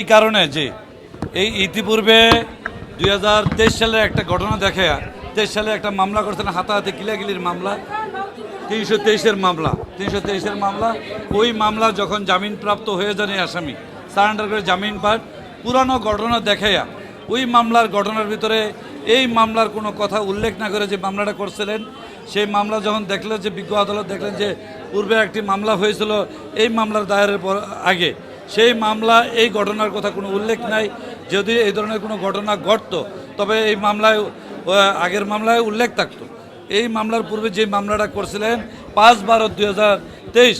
এই কারণে যে এই ইতিপূর্বে দুই সালের একটা ঘটনা দেখে, তেইশ সালে একটা মামলা করছেন, হাতাহাতি কিলাকিলির মামলা, তিনশো তেইশের মামলা, তিনশো তেইশের মামলা। ওই মামলা যখন জামিনপ্রাপ্ত হয়ে যান এই আসামি, সারেন্ডার করে জামিন পান। পুরানো ঘটনা দেখাইয়া ওই মামলার ঘটনার ভিতরে এই মামলার কোনো কথা উল্লেখ না করে যে মামলাটা করছিলেন, সেই মামলা যখন দেখলেন যে বিজ্ঞ আদালত দেখলেন যে পূর্বে একটি মামলা হয়েছিল এই মামলার দায়েরের পর আগে। সেই মামলা, এই ঘটনার কথা কোনো উল্লেখ নাই। যদি এই ধরনের কোনো ঘটনা ঘটত, তবে এই মামলায় আগের মামলায় উল্লেখ থাকতো। এই মামলার পূর্বে যে মামলাটা করছিলেন, পাঁচ বারো দুই হাজার তেইশ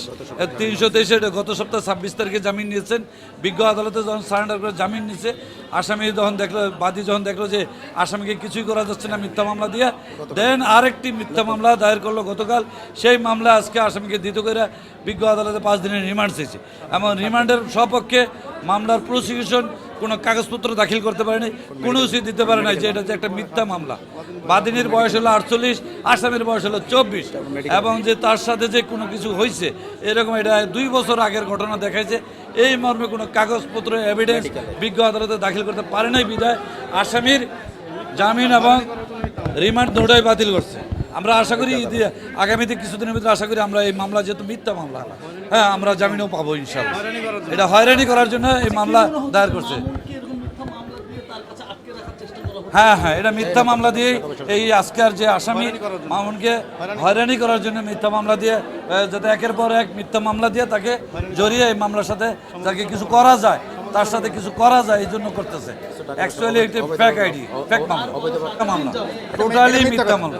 তিনশো তেইশে গত সপ্তাহে ছাব্বিশ তারিখে জামিন নিয়েছেন। বিজ্ঞ আদালতে যখন সারেন্ডার করে জামিন নিছে আসামি যখন দেখল বাদী যখন দেখল যে আসামিকে কিছুই করা যাচ্ছে না মিথ্যা মামলা দিয়ে দেন আরেকটি মিথ্যা মামলা দায়ের করল গতকাল। সেই মামলা আজকে আসামিকে দিত করে বিজ্ঞ আদালতে পাঁচ দিনের রিমান্ড চেয়েছে এবং রিমান্ডের সপক্ষে মামলার প্রসিকিউশন কোনো কাগজপত্র দাখিল করতে পারেনি, কোনো উচিত দিতে পারে না যে এটা যে একটা মিথ্যা মামলা। বাদিনীর বয়স হলো আটচল্লিশ, আসামের বয়স হলো চব্বিশ। এবং যে তার সাথে যে কোনো কিছু হয়েছে, এরকম এটা দুই বছর আগের ঘটনা দেখাইছে। এই মর্মে কোনো কাগজপত্র এভিডেন্স বিজ্ঞ আদালতে দাখিল করতে পারে নাই বিধায় আসামির জামিন এবং রিমান্ড দুটাই বাতিল করছে। আমরা আশা করি আগামীতে কিছুদিনের ভিতরে আশা করি আমরা এই মামলা যেহেতু মিথ্যা মামলা হ্যাঁ আমরা জামিনও পাবো ইনশাল্লাহ এটা হয়রানি করার জন্য এই মামলা দায়ের করছে? হ্যাঁ হ্যাঁ এটা মিথ্যা মামলা দিয়ে এই আজকের যে আসামি মামুনকে হয়রানি করার জন্য মিথ্যা মামলা দিয়ে যাতে একের পর এক মিথ্যা মামলা দিয়ে তাকে জড়িয়ে এই মামলার সাথে তাকে কিছু করা যায়। তার সাথে কিছু করা যায় এই জন্য করতেছে। অ্যাকচুয়ালি একটি ফেক আইডি ফেক মামলা। মামলা। টোটালি মিথ্যা মামলা।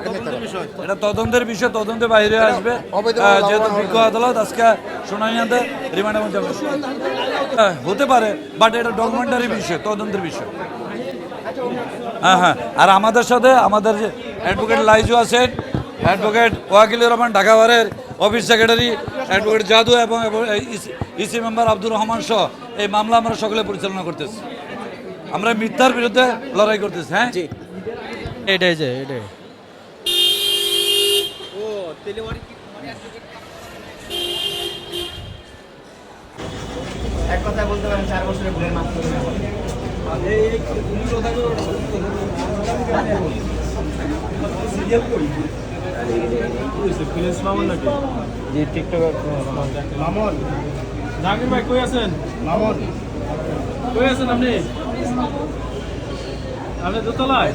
এটা তদন্তের বিষয় তদন্তের বাইরে আসবে। যেহেতু বিজ্ঞ আদালত আজকে শুনানি আনতে রিমান্ডে যাবে হ্যাঁ, হতে পারে বাট এটা ডকুমেন্টারি বিষয় তদন্তের বিষয়। হ্যাঁ হ্যাঁ। আর আমাদের সাথে আমাদের যে অ্যাডভোকেট লাইজু আছেন অ্যাডভোকেট ওয়াকিলুর রহমান ঢাকাওয়ারের অফিস সেক্রেটারি অ্যাডভোকেট জাদু এবং ইসি মেম্বার আব্দুর রহমান সহ এই মামলা আমরা সকলে পরিচালনা করতেছি। আমরা মিথ্যার বিরুদ্ধে লড়াই করতেছি হ্যাঁ? এটাই যে এটাই। এক কথা বলতে পারেন চার বছরের ভুলের টিকটক মামুন জাহাঙ্গীর ভাই কই আছেন? মামুন কই আছেন আপনি? আপনি দোতলায়?